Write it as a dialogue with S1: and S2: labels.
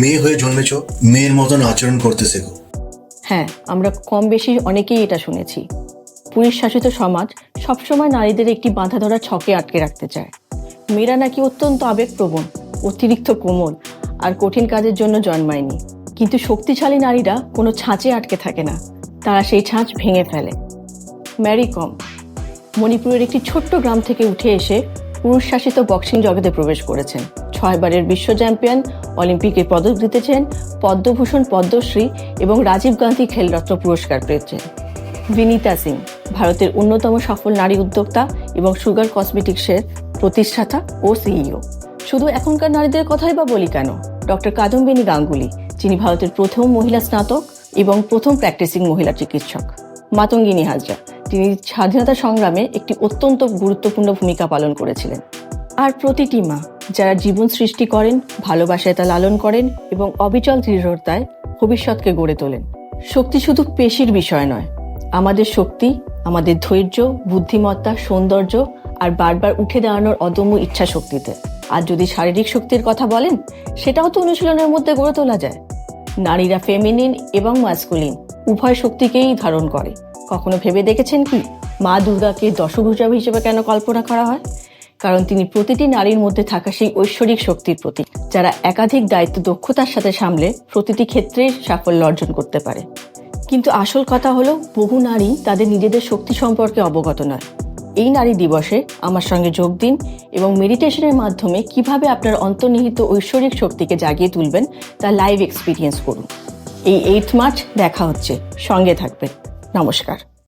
S1: মেয়ে হয়ে জন্মেছ, মেয়ের মতন আচরণ করতে শেখো
S2: হ্যাঁ আমরা কম বেশি অনেকেই এটা শুনেছি। পুরুষ শাসিত সমাজ সবসময় নারীদের একটি বাঁধা ধরা ছকে আটকে রাখতে চায়। মেয়েরা নাকি অত্যন্ত আবেগপ্রবণ, অতিরিক্ত কোমল আর কঠিন কাজের জন্য জন্মায়নি। কিন্তু শক্তিশালী নারীরা কোনো ছাঁচে আটকে থাকে না। তারা সেই ছাঁচ ভেঙে ফেলে। ম্যারি কম। মণিপুরের একটি ছোট্ট গ্রাম থেকে উঠে এসে পুরুষ শাসিত বক্সিং জগতে প্রবেশ করেছেন। ছয়বারের বিশ্ব চ্যাম্পিয়ন অলিম্পিকে পদক জিতেছেন পদ্মভূষণ পদ্মশ্রী এবং রাজীব গান্ধী খেলরত্ন পুরস্কার পেয়েছেন। বিনীতা সিং, ভারতের অন্যতম সফল নারী উদ্যোক্তা এবং সুগার কসমেটিক্সের প্রতিষ্ঠাতা ও সিইও। শুধু এখনকার নারীদের কথাই বা বলি কেন? ডক্টর কাদম্বিনী গাঙ্গুলি, যিনি ভারতের প্রথম মহিলা স্নাতক এবং প্রথম প্র্যাকটিসিং মহিলা চিকিৎসক। মাতঙ্গিনী হাজরা, তিনি স্বাধীনতা সংগ্রামে একটি অত্যন্ত গুরুত্বপূর্ণ ভূমিকা পালন করেছিলেন। প্রতিটি মা যারা জীবন সৃষ্টি করেন, ভালোবাসায় তা লালন করেন এবং অবিচল দৃঢ়তায় ভবিষ্যৎকে গড়ে তোলেন। শক্তি শুধু পেশির বিষয় নয়। আমাদের শক্তি, আমাদের ধৈর্য, বুদ্ধিমত্তা, সৌন্দর্য আর বারবার উঠে দাঁড়ানোর অদম্য ইচ্ছা শক্তিতে। আর যদি শারীরিক শক্তির কথা বলেন, সেটাও তো অনুশীলনের মধ্যে গড়ে তোলা যায়। নারীরা ফেমিনিন এবং মাস্কুলিন উভয় শক্তিকেই ধারণ করে। কখনো ভেবে দেখেছেন কি? মা দুর্গাকে দশভুজা হিসেবে কেন কল্পনা করা হয়? কারণ তিনি প্রতিটি নারীর মধ্যে থাকা সেই ঐশ্বরিক শক্তির প্রতীক, যারা একাধিক দায়িত্ব দক্ষতার সাথে সামলে প্রতিটি ক্ষেত্রেই সাফল্য অর্জন করতে পারে। কিন্তু আসল কথা হলো, বহু নারী তাদের নিজেদের শক্তি সম্পর্কে অবগত নয়। এই নারী দিবসে আমার সঙ্গে যোগ দিন এবং মেডিটেশনের মাধ্যমে কীভাবে আপনার অন্তর্নিহিত ঐশ্বরিক শক্তিকে জাগিয়ে তুলবেন তা লাইভ এক্সপিরিয়েন্স করুন। এই এইট মার্চ দেখা হচ্ছে। সঙ্গে থাকবেন। নমস্কার।